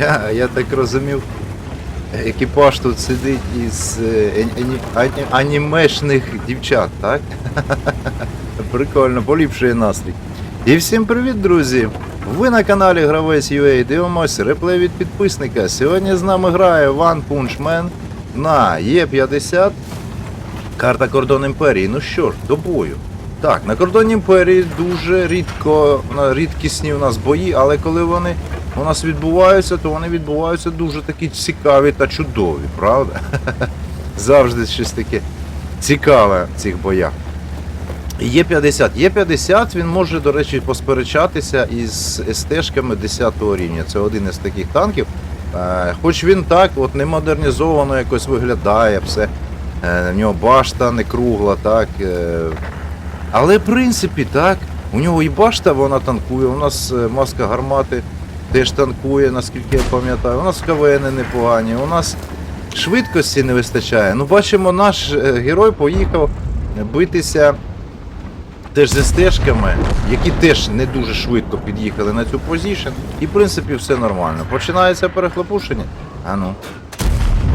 Я, я так розумів, екіпаж тут сидить із е, ані- ані- анімешних дівчат, так? Прикольно, поліпшує настрій. І всім привіт, друзі! Ви на каналі Гравець UA дивимося реплей від підписника. Сьогодні з нами грає One Punch Man на Е50. Карта Кордон Імперії. Ну що ж, до бою. Так, на кордоні імперії дуже рідко, рідкісні у нас бої, але коли вони у нас відбуваються, то вони відбуваються дуже такі цікаві та чудові, правда? Завжди щось таке цікаве в цих боях. Є 50. Є 50, він може, до речі, посперечатися із СТ-шками 10 рівня. Це один із таких танків. Е, Хоч він так, от не модернізовано якось виглядає, все. Е, В нього башта не кругла, так. е, Але в принципі, так, у нього і башта вона танкує, у нас маска гармати теж танкує, наскільки я пам'ятаю. У нас КВН непогані, у нас швидкості не вистачає. Ну, бачимо, наш е, герой поїхав битися теж з стежками, які теж не дуже швидко під'їхали на цю позішн. І в принципі все нормально. Починається перехлопушення. А ну.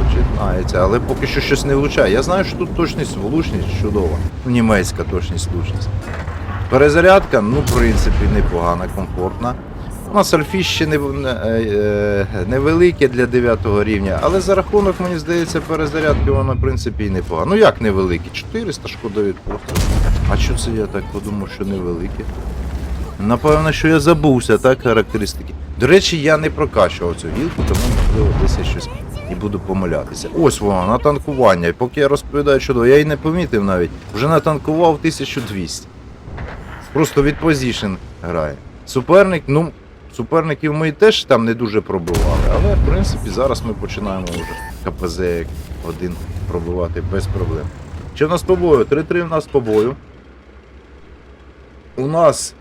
Починається, але поки що щось не влучає. Я знаю, що тут точність, влучність чудова. Німецька точність, влучність. Перезарядка, ну, в принципі, непогана, комфортна. У нас альфіще не, не, е, невелике для 9 рівня, але за рахунок, мені здається, перезарядки воно, в принципі, і непогано. Ну як невелике? 400 шкода від. А що це я так подумав, що невелике? Напевно, що я забувся, так, характеристики. До речі, я не прокачував цю гілку, тому можливо десь я щось і буду помилятися. Ось воно, на танкування. І поки я розповідаю чудово, я її не помітив навіть. Вже натанкував 1200. Просто від позішн грає. Суперник, ну, суперників ми теж там не дуже пробивали, але в принципі зараз ми починаємо вже КПЗ як один пробивати без проблем. Що в нас по бою? 3-3 у нас по бою. У нас.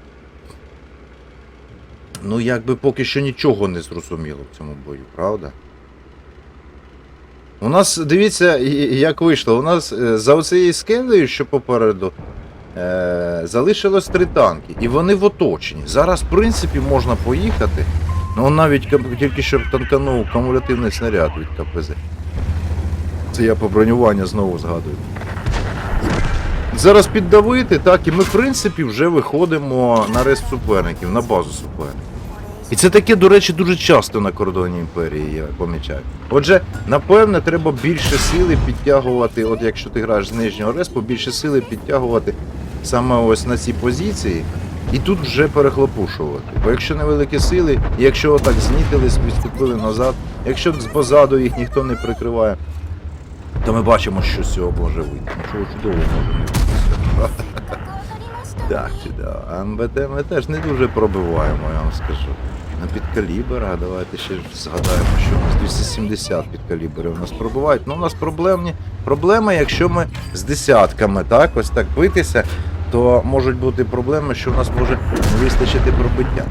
Ну, якби поки що нічого не зрозуміло в цьому бою, правда? У нас, дивіться, як вийшло. У нас е, за оцією скелею, що попереду, е, залишилось три танки. І вони в оточенні. Зараз, в принципі, можна поїхати. Ну, навіть тільки що танканув кумулятивний снаряд від КПЗ. Це я по бронюванню знову згадую. Зараз піддавити, так, і ми, в принципі, вже виходимо на рейс суперників, на базу суперників. І це таке, до речі, дуже часто на кордоні імперії, я помічаю. Отже, напевне, треба більше сили підтягувати, от якщо ти граєш з нижнього респу, більше сили підтягувати саме ось на ці позиції, і тут вже перехлопушувати. Бо якщо невеликі сили, і якщо отак знітились, відступили назад, якщо позаду їх ніхто не прикриває, то ми бачимо, що з цього може вийти. Нічого чудового може вийти. Так, чудово. А МБТ ми теж не дуже пробиваємо, я вам скажу. На підкалібр, давайте ще згадаємо, що у нас 270 підкалібри у нас пробувають. Ну, у нас проблемні проблеми, якщо ми з десятками, так, ось так битися, то можуть бути проблеми, що у нас може не вистачити пробиття.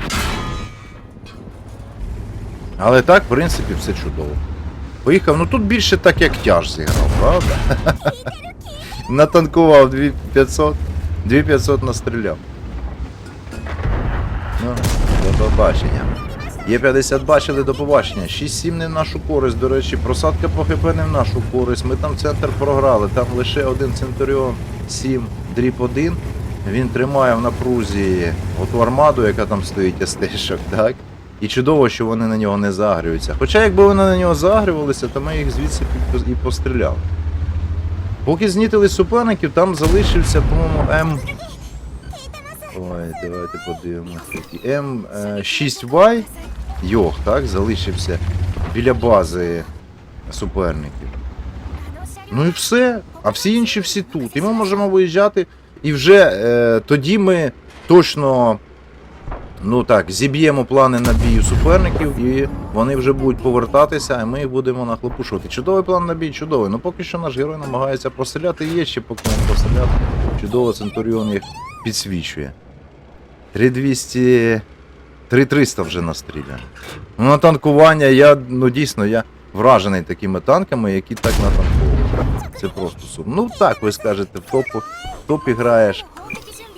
Але так, в принципі, все чудово. Поїхав, ну тут більше так, як тяж зіграв, правда? Натанкував 2500, 2500 настріляв. Ну, до побачення. Є 50 бачили до побачення. 6-7 не в нашу користь, до речі, просадка по ХП не в нашу користь. Ми там центр програли, там лише один Центуріон 7 дріб 1. Він тримає в напрузі оту армаду, яка там стоїть СТ-шок, так? І чудово, що вони на нього не загрюються. Хоча якби вони на нього загрювалися, то ми їх звідси і постріляли. Поки знітили суперників, там залишився, по-моєму, М. Ой, давайте подивимося. який. М6Y. Йох, так, залишився біля бази суперників. Ну і все. А всі інші всі тут. І ми можемо виїжджати. І вже е, тоді ми точно. Ну так, зіб'ємо плани на бій суперників, і вони вже будуть повертатися, а ми їх будемо нахлопушувати. Чудовий план на бій, чудовий. Ну поки що наш герой намагається постріляти, є ще поки він постріляти. Чудово Центуріон їх підсвічує. 3200. 3300 вже настріляно. Ну, на танкування я, ну дійсно, я вражений такими танками, які так натанковують. Це просто сум. Ну так, ви скажете, в топу, в топі граєш.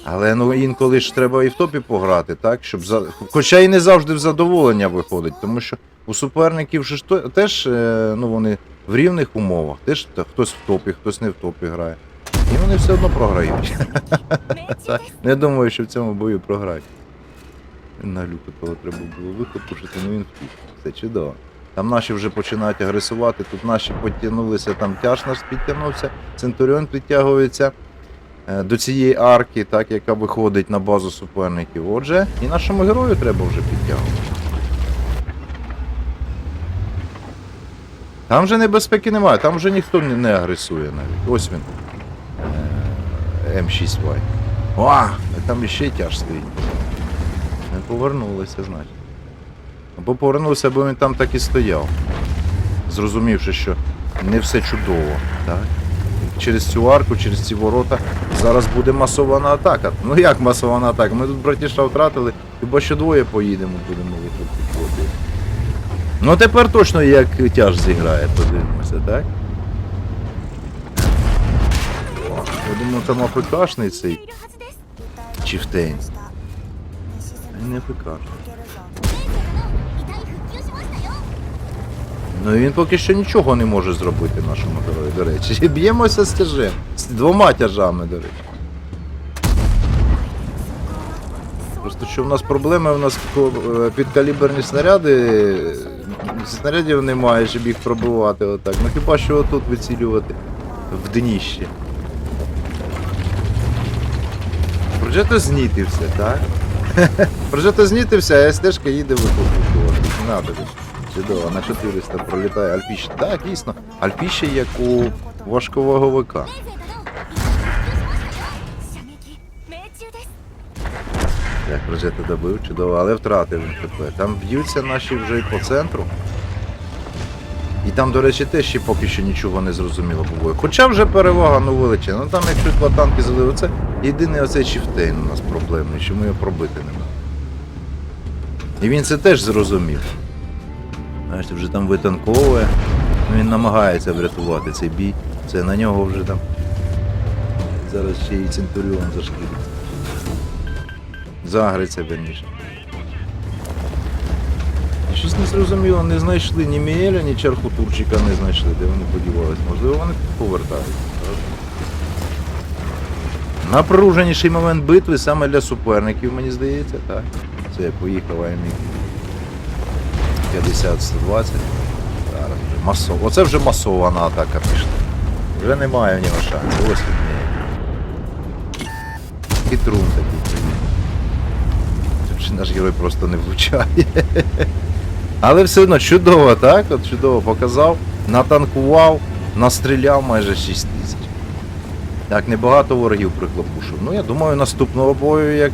Але ну інколи ж треба і в топі пограти, так? Щоб за... Хоча і не завжди в задоволення виходить, тому що У суперників ж теж е, ну, вони в рівних умовах. Теж хтось в топі, хтось не в топі грає. І вони все одно програють. Не думаю, що в цьому бою програють. На глюку того треба було вихопушити, ну він втік. Це чудово. Там наші вже починають агресувати, тут наші підтягнулися, там тяж наш підтягнувся, Центуріон підтягується е, до цієї арки, так, яка виходить на базу суперників. Отже, і нашому герою треба вже підтягувати. Там вже небезпеки немає, там вже ніхто не, агресує навіть. Ось він. Е, М6Y. О, там іще тяж стоїть. Не повернулися, значить. Або повернувся, бо він там так і стояв. Зрозумівши, що не все чудово. Так? Через цю арку, через ці ворота зараз буде масована атака. Ну як масована атака? Ми тут братіша втратили, хіба що двоє поїдемо, будемо виходити. Ну тепер точно як тяж зіграє, подивимося, так? Я думаю, там АФКшний цей чифтейн. Не АФКшний. Ну він поки що нічого не може зробити нашому герою, до речі. Б'ємося з тяжем. З двома тяжами, до речі. Просто що в нас проблеми, у нас е, підкаліберні снаряди. Снарядів немає, щоб їх пробивати отак. Ну хіба що отут вицілювати в дніще. Прожето знітився, так? Прожето знітився, а стежка їде викупувати. Надо. Чудово, на 400 пролітає Альпіщ. Так, дійсно. Альпіще як у важковаговика. Як Прожето добив, чудово, але втратив тепер. Там б'ються наші вже і по центру. І там, до речі, теж ще поки що нічого не зрозуміло по бою. Хоча вже перевага ну величезна. Ну там якщо два танки залили, це єдиний оцей чифтейн у нас проблемний, що ми його пробити не можемо. І він це теж зрозумів. Знаєш, вже там витанковує. Він намагається врятувати цей бій. Це на нього вже там. Зараз ще і Центуріон зашкірить. Загриться верніше. Щось не зрозуміло, не знайшли ні Міеля, ні чарху Турчика не знайшли, де вони подівались. Можливо, вони повертають. Напруженіший момент битви саме для суперників, мені здається, так. Це поїхав АМІ 50-120. Зараз вже масово. Оце вже масована атака пішла. Вже немає в нього шансів. Ось він є. Хитрун такий. Же наш герой просто не влучає. Але все одно чудово, так? От чудово показав, натанкував, настріляв майже 6 тисяч. Так, небагато ворогів приклопушив. Ну, я думаю, наступного бою, як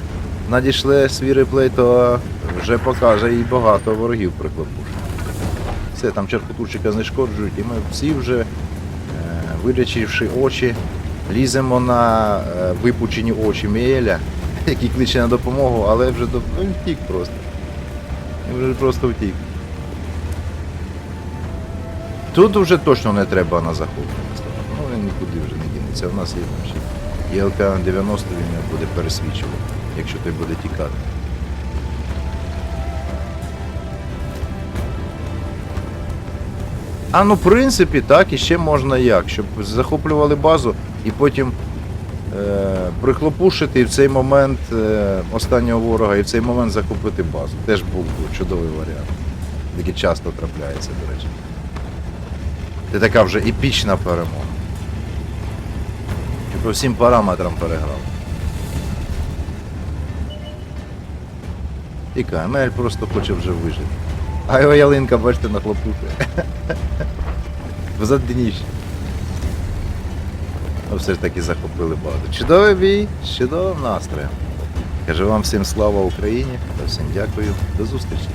надійшле свій реплей, то вже покаже і багато ворогів приклопушив. Все, там черкотурчика знешкоджують, і ми всі вже, е, вирячивши очі, ліземо на е, випучені очі Міеля, який кличе на допомогу, але вже до... ну, він втік просто. Він вже просто втік. Тут вже точно не треба на захоплення. Ну він нікуди вже не дінеться. У нас є там ще. І ЛК-90 він буде пересвічувати, якщо той буде тікати. А ну, в принципі, так, і ще можна як, щоб захоплювали базу і потім е, прихлопушити і в цей момент е, останнього ворога і в цей момент захопити базу. Теж був чудовий варіант. Який часто трапляється, до речі. Це така вже епічна перемога. Що по всім параметрам переграв. І Камель просто хоче вже вижити. А його ялинка, бачите, нахлопушує. Взад дніще. Ну, все ж таки захопили багато. Чудовий бій, чудовим настроєм. Кажу вам всім слава Україні та всім дякую. До зустрічі.